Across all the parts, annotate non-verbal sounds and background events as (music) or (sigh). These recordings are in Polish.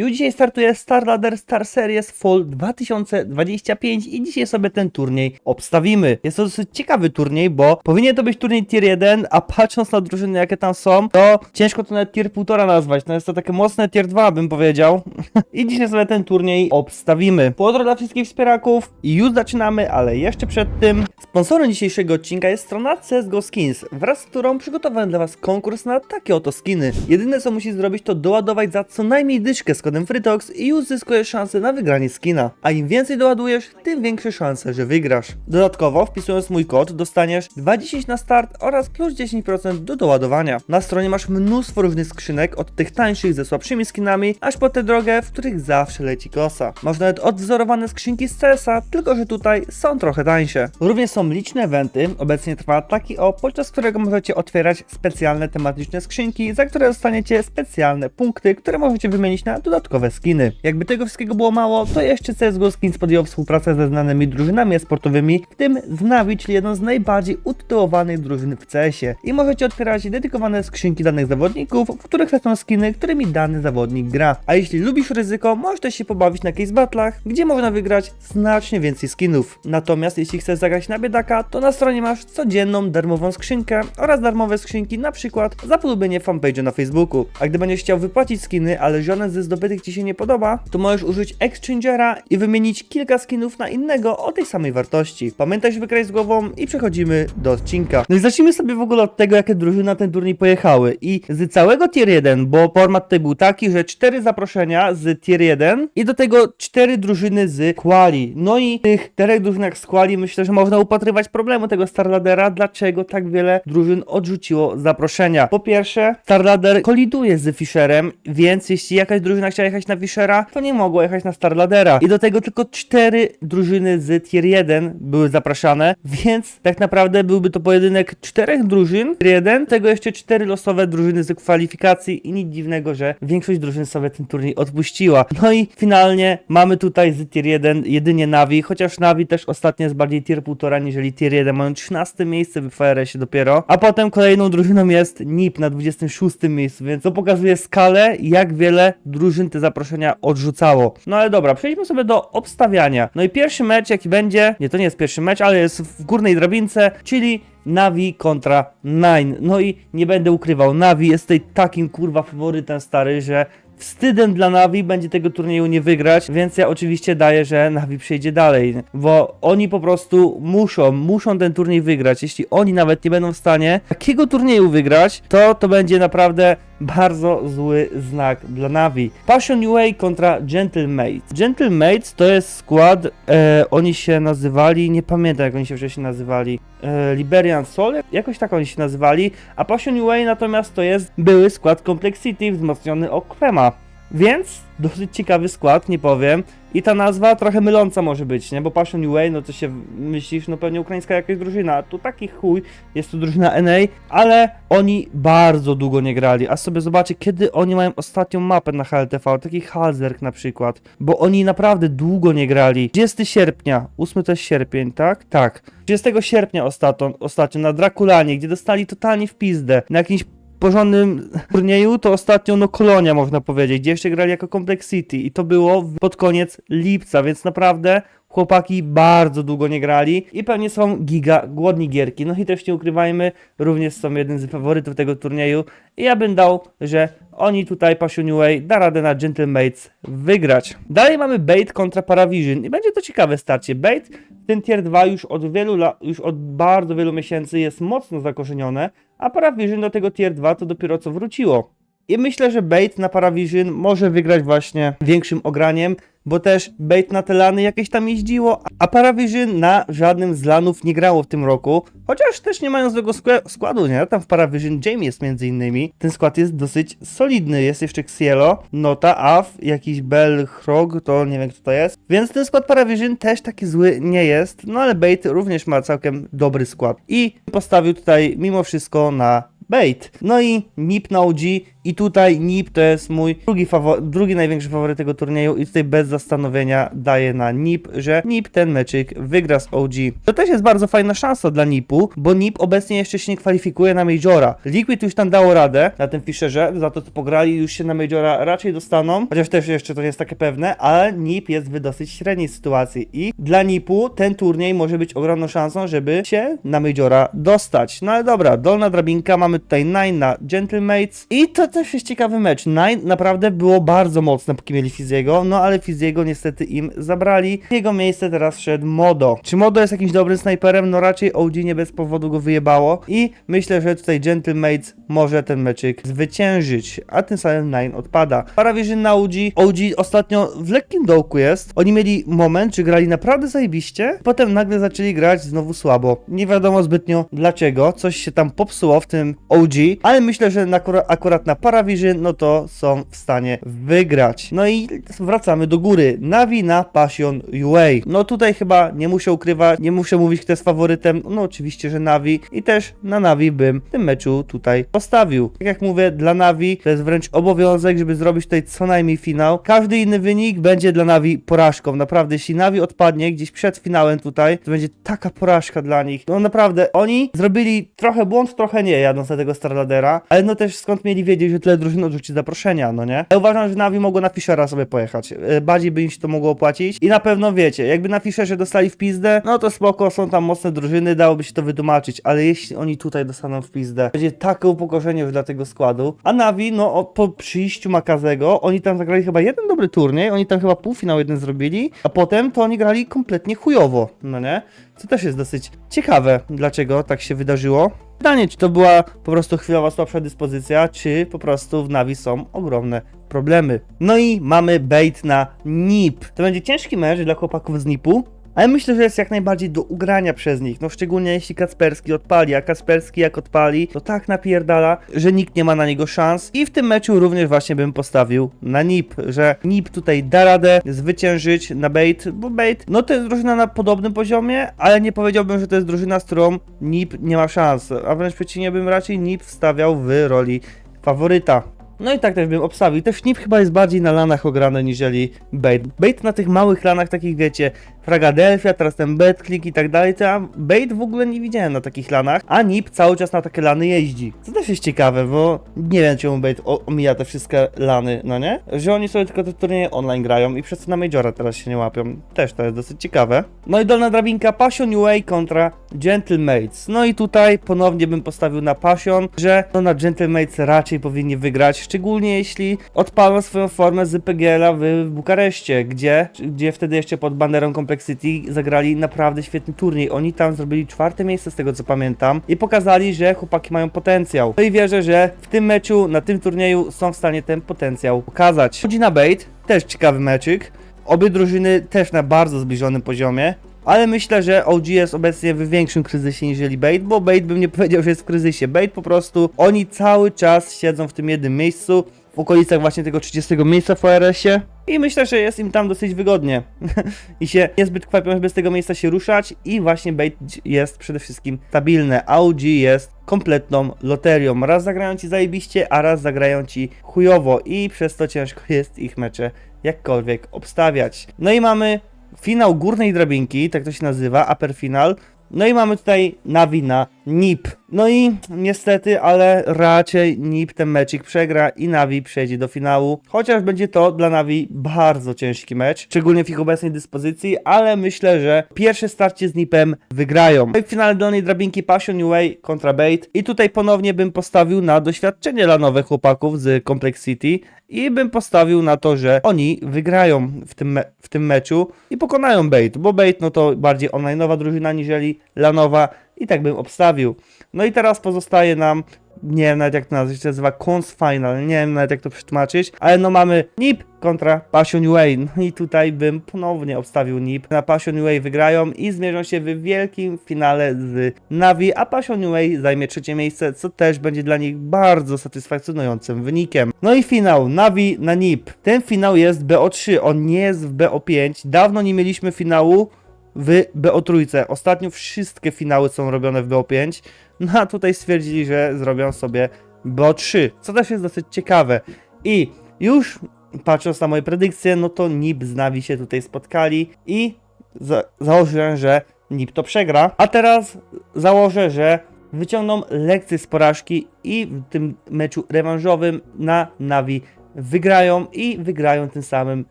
Już dzisiaj startuje Star Ladder Star Series Fall 2025 i dzisiaj sobie ten turniej obstawimy. Jest to dosyć ciekawy turniej, bo powinien to być turniej tier 1, a patrząc na drużyny jakie tam są, to ciężko to nawet tier 1,5 nazwać. No jest to takie mocne tier 2 bym powiedział. (laughs) I dzisiaj sobie ten turniej obstawimy. Pozdro dla wszystkich wspieraków i już zaczynamy, ale jeszcze przed tym sponsorem dzisiejszego odcinka jest strona CSGO Skins, wraz z którą przygotowałem dla Was konkurs na takie oto skiny. Jedyne co musisz zrobić to doładować za co najmniej dyszkę z kodem FreeTox i już zyskujesz szansę na wygranie skina. A im więcej doładujesz, tym większe szanse, że wygrasz. Dodatkowo wpisując mój kod dostaniesz 2,10 na start oraz plus 10% do doładowania. Na stronie masz mnóstwo różnych skrzynek, od tych tańszych ze słabszymi skinami, aż po te drogie, w których zawsze leci kosa. Masz nawet odwzorowane skrzynki z CS-a, tylko że tutaj są trochę tańsze. Również są liczne eventy, obecnie trwa taki o, podczas którego możecie otwierać specjalne tematyczne skrzynki, za które dostaniecie specjalne punkty, które możecie wymienić na dodatkowe skiny. Jakby tego wszystkiego było mało, to jeszcze CSGO Skins podjął współpracę ze znanymi drużynami esportowymi, w tym z Navi, czyli jedną z najbardziej utytułowanych drużyn w CS-ie. I możecie otwierać dedykowane skrzynki danych zawodników, w których lecą skiny, którymi dany zawodnik gra. A jeśli lubisz ryzyko, możesz też się pobawić na case battlach, gdzie można wygrać znacznie więcej skinów. Natomiast jeśli chcesz zagrać na biedaka, to na stronie masz codzienną darmową skrzynkę oraz darmowe skrzynki, na przykład za polubienie fanpage'u na Facebooku. A gdy będziesz chciał wypłacić skiny, ale żaden ze zdobytych ci się nie podoba, to możesz użyć Exchangera i wymienić kilka skinów na innego o tej samej wartości. Pamiętaj, żeby grać z głową i przechodzimy do odcinka. No i zacznijmy sobie w ogóle od tego, jakie drużyny na ten turniej pojechały. I z całego tier 1, bo format tutaj był taki, że cztery zaproszenia z tier 1 i do tego cztery drużyny z quali. No i tych czterech drużynach z quali myślę, że można upatrywać problemu tego Starladera, dlaczego tak wiele drużyn odrzuciło zaproszenia. Po pierwsze, Starlader koliduje z Fisherem, więc jeśli jakaś drużyna chciała jechać na Fishera, to nie mogła jechać na Starladera. I do tego tylko cztery drużyny z tier 1 były zapraszane, więc tak naprawdę byłby to pojedynek czterech drużyn tier 1, tego jeszcze cztery losowe drużyny z kwalifikacji i nic dziwnego, że większość drużyn sobie ten turniej odpuściła. No i finalnie mamy tutaj z tier 1 jedynie Navi, chociaż Navi też ostatnio jest bardziej tier 1,5 niżeli tier 1, mają 13 miejsce w FRS-ie dopiero, a potem kolejną drużyną jest NIP na 26 miejscu, więc to pokazuje skalę, jak wiele drużyn te zaproszenia odrzucało. No ale dobra, przejdźmy sobie do obstawiania. No i pierwszy mecz, jaki będzie, nie to nie jest pierwszy mecz, ale jest w górnej drabince, czyli Navi kontra Nine. No i nie będę ukrywał, Navi jest tutaj takim kurwa faworytem stary, że wstydem dla Navi będzie tego turnieju nie wygrać, więc ja oczywiście daję, że Navi przejdzie dalej, bo oni po prostu muszą, muszą ten turniej wygrać. Jeśli oni nawet nie będą w stanie takiego turnieju wygrać, to to będzie naprawdę bardzo zły znak dla Navi. Passion UA kontra Gentlemates. Gentlemates to jest skład, e, oni się nazywali, nie pamiętam jak oni się wcześniej nazywali, e, Liberian Soul, jakoś tak oni się nazywali, a Passion UA natomiast to jest były skład Complexity wzmocniony o Quema. Więc dosyć ciekawy skład, nie powiem. I ta nazwa trochę myląca może być, nie? Bo Passion UA, no to się myślisz, no pewnie ukraińska jakaś drużyna. Tu taki chuj, jest to drużyna NA, ale oni bardzo długo nie grali. A sobie zobaczcie, kiedy oni mają ostatnią mapę na HLTV, taki Halzerk na przykład. Bo oni naprawdę długo nie grali. 30 sierpnia, 8 to jest sierpień, tak? Tak. 30 sierpnia ostatnio, ostatnio na Drakulanie, gdzie dostali totalnie w pizdę. Na jakimś porządnym turnieju to ostatnio no Kolonia można powiedzieć, gdzie jeszcze grali jako Complexity i to było pod koniec lipca, więc naprawdę chłopaki bardzo długo nie grali i pewnie są giga głodni gierki. No i też nie ukrywajmy, również są jeden z faworytów tego turnieju i ja bym dał, że oni tutaj Passion da radę na Gentlemates wygrać. Dalej mamy Bait kontra Paravision i będzie to ciekawe starcie. Bait ten tier 2 już od wielu już od bardzo wielu miesięcy jest mocno zakorzenione, a Paravision do tego tier 2 to dopiero co wróciło. I myślę, że Bait na Paravision może wygrać właśnie większym ograniem, bo też Bait na te lany jakieś tam jeździło, a Paravision na żadnym z lanów nie grało w tym roku, chociaż też nie mają złego skła- składu, nie? Tam w Paravision Jamie jest między innymi. Ten skład jest dosyć solidny, jest jeszcze Xielo, Nota, Af, jakiś Bell, Hrog, to nie wiem kto to jest. Więc ten skład Paravision też taki zły nie jest, no ale Bait również ma całkiem dobry skład. I postawił tutaj mimo wszystko na Bait. No i NIP na OG i tutaj NIP to jest mój drugi, drugi największy faworyt tego turnieju i tutaj bez zastanowienia daję na NIP, że NIP ten meczyk wygra z OG. To też jest bardzo fajna szansa dla NIP-u, bo NIP obecnie jeszcze się nie kwalifikuje na Majora. Liquid już tam dało radę na tym Fisherze, za to co pograli już się na Majora raczej dostaną, chociaż też jeszcze to nie jest takie pewne, ale NIP jest w dosyć średniej sytuacji i dla NIP-u ten turniej może być ogromną szansą, żeby się na Majora dostać. No ale dobra, dolna drabinka, mamy tutaj Nine na Gentlemates i to też jest ciekawy mecz. Nine naprawdę było bardzo mocne, póki mieli Fiziego, no ale Fiziego niestety im zabrali. W jego miejsce teraz szedł Modo. Czy Modo jest jakimś dobrym snajperem? No raczej OG nie bez powodu go wyjebało i myślę, że tutaj Gentlemates może ten meczyk zwyciężyć, a tym samym Nine odpada. Paravision na OG. OG ostatnio w lekkim dołku jest. Oni mieli moment, że grali naprawdę zajebiście, potem nagle zaczęli grać znowu słabo. Nie wiadomo zbytnio dlaczego, coś się tam popsuło w tym OG, ale myślę, że na, akurat na Paravision, no to są w stanie wygrać. No i wracamy do góry. Navi na Passion UA. No tutaj chyba nie muszę ukrywać, nie muszę mówić, kto jest faworytem. No oczywiście, że Navi i też na Navi bym w tym meczu tutaj postawił. Tak jak mówię, dla Navi to jest wręcz obowiązek, żeby zrobić tutaj co najmniej finał. Każdy inny wynik będzie dla Navi porażką. Naprawdę, jeśli Navi odpadnie gdzieś przed finałem tutaj, to będzie taka porażka dla nich. No naprawdę, oni zrobili trochę błąd, trochę nie, jadąc na tego Starladera, ale no też skąd mieli wiedzieć, że tyle drużyn odrzuci zaproszenia, no nie? Ja uważam, że Navi mogło na Fischera sobie pojechać. E, Bardziej by im się to mogło opłacić i na pewno wiecie, jakby na Fischerze dostali w pizdę, no to spoko, są tam mocne drużyny, dałoby się to wytłumaczyć, ale jeśli oni tutaj dostaną w pizdę, będzie takie upokorzenie już dla tego składu. A Navi, no po przyjściu Makazego, oni tam zagrali chyba jeden dobry turniej, oni tam chyba półfinał jeden zrobili, a potem to oni grali kompletnie chujowo, no nie? Co też jest dosyć ciekawe, dlaczego tak się wydarzyło. Pytanie, czy to była po prostu chwilowa słabsza dyspozycja, czy po prostu w Navi są ogromne problemy. No i mamy bait na NIP. To będzie ciężki mecz dla chłopaków z NIP-u, ale myślę, że jest jak najbardziej do ugrania przez nich. No szczególnie jeśli Kacperski odpali, a Kacperski jak odpali, to tak napierdala, że nikt nie ma na niego szans. I w tym meczu również właśnie bym postawił na NIP, że NIP tutaj da radę zwyciężyć na bait, bo bait, no to jest drużyna na podobnym poziomie, ale nie powiedziałbym, że to jest drużyna, z którą NIP nie ma szans. A wręcz przeciwnie, bym raczej NIP wstawiał w roli faworyta. No i tak też bym obstawił. Też NIP chyba jest bardziej na lanach ograne niżeli bait. Bait na tych małych lanach, takich wiecie, Fragadelphia, teraz ten BetClick i tak dalej, to ja bait w ogóle nie widziałem na takich lanach, a NIP cały czas na takie lany jeździ. Co też jest ciekawe, bo nie wiem czemu bait omija te wszystkie lany, no nie? Że oni sobie tylko te turnieje online grają i przez co na Majora teraz się nie łapią. Też to jest dosyć ciekawe. No i dolna drabinka Passion UA kontra Gentlemates. No i tutaj ponownie bym postawił na Passion, że no na Gentlemates raczej powinni wygrać, szczególnie jeśli odpalą swoją formę z PGL-a w Bukareszcie, gdzie, gdzie wtedy jeszcze pod banderą Complexity zagrali naprawdę świetny turniej. Oni tam zrobili czwarte miejsce z tego co pamiętam i pokazali, że chłopaki mają potencjał. No i wierzę, że w tym meczu, na tym turnieju są w stanie ten potencjał pokazać. Chodzi na bait, też ciekawy meczyk. Obie drużyny też na bardzo zbliżonym poziomie. Ale myślę, że OG jest obecnie w większym kryzysie niżeli Bait, bo Bait bym nie powiedział, że jest w kryzysie. Bait po prostu, oni cały czas siedzą w tym jednym miejscu, w okolicach właśnie tego 30 miejsca w ORS-ie. I myślę, że jest im tam dosyć wygodnie. (laughs) I się niezbyt kwapią, żeby z tego miejsca się ruszać. I właśnie Bait jest przede wszystkim stabilne. A OG jest kompletną loterią. Raz zagrają ci zajebiście, a raz zagrają ci chujowo. I przez to ciężko jest ich mecze jakkolwiek obstawiać. No i mamy finał górnej drabinki, tak to się nazywa, upper final. No i mamy tutaj Navi na NIP. No i niestety, ale raczej NIP ten meczik przegra i Navi przejdzie do finału. Chociaż będzie to dla Navi bardzo ciężki mecz, szczególnie w ich obecnej dyspozycji, ale myślę, że pierwsze starcie z NIPem wygrają. No i w finale dolnej drabinki Passion UA kontra Bait. I tutaj ponownie bym postawił na doświadczenie dla nowych chłopaków z Complexity i bym postawił na to, że oni wygrają w tym, w tym meczu i pokonają Bait, bo Bait no to bardziej online'owa drużyna niżeli lanowa i tak bym obstawił. No i teraz pozostaje nam, nie wiem nawet jak to nazwać, się nazywa Cons Final, nie wiem nawet jak to przetłumaczyć, ale no mamy NIP kontra Passion UA, (laughs) no i tutaj bym ponownie obstawił NIP. Na Passion UA wygrają i zmierzą się w wielkim finale z Navi, a Passion UA zajmie trzecie miejsce, co też będzie dla nich bardzo satysfakcjonującym wynikiem. No i finał, Navi na NIP. Ten finał jest BO3, on nie jest w BO5, dawno nie mieliśmy finału w BO3. Ostatnio wszystkie finały są robione w BO5, no a tutaj stwierdzili, że zrobią sobie BO3, co też jest dosyć ciekawe. I już patrząc na moje predykcje, no to NIP z Navi się tutaj spotkali i za założyłem, że NIP to przegra. A teraz założę, że wyciągną lekcje z porażki i w tym meczu rewanżowym na Navi wygrają i wygrają tym samym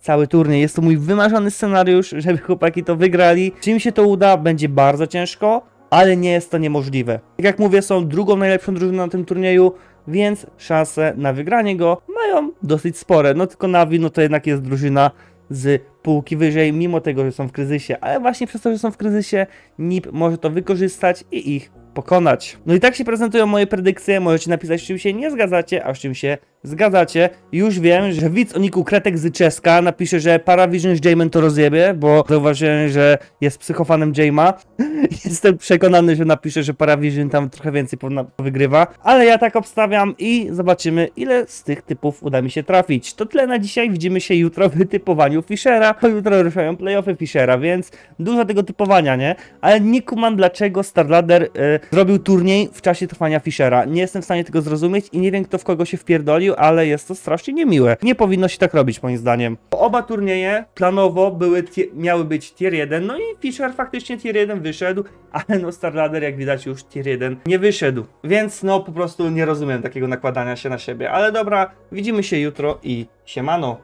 cały turniej. Jest to mój wymarzony scenariusz, żeby chłopaki to wygrali. Czy im się to uda, będzie bardzo ciężko, ale nie jest to niemożliwe. Tak jak mówię, są drugą najlepszą drużyną na tym turnieju, więc szanse na wygranie go mają dosyć spore. No tylko Navi, no to jednak jest drużyna z półki wyżej, mimo tego, że są w kryzysie, ale właśnie przez to, że są w kryzysie, NIP może to wykorzystać i ich pokonać. No i tak się prezentują moje predykcje, możecie napisać, z czym się nie zgadzacie, a z czym się zgadzacie. Już wiem, że widz o niku Kretek z Czeska napisze, że Paravision z Jame'em to rozjebie, bo zauważyłem, że jest psychofanem Jame'a. (laughs) Jestem przekonany, że napisze, że Paravision tam trochę więcej wygrywa, ale ja tak obstawiam i zobaczymy, ile z tych typów uda mi się trafić. To tyle na dzisiaj, widzimy się jutro w typowaniu Fishera, bo jutro ruszają playoffy Fishera, więc dużo tego typowania, nie? Ale nie kumam, dlaczego StarLadder y, zrobił turniej w czasie trwania Fishera. Nie jestem w stanie tego zrozumieć i nie wiem, kto w kogo się wpierdolił, ale jest to strasznie niemiłe. Nie powinno się tak robić, moim zdaniem. Oba turnieje planowo były miały być tier 1, no i Fisher faktycznie tier 1 wyszedł, ale no StarLadder, jak widać, już tier 1 nie wyszedł. Więc no po prostu nie rozumiem takiego nakładania się na siebie. Ale dobra, widzimy się jutro i siemano.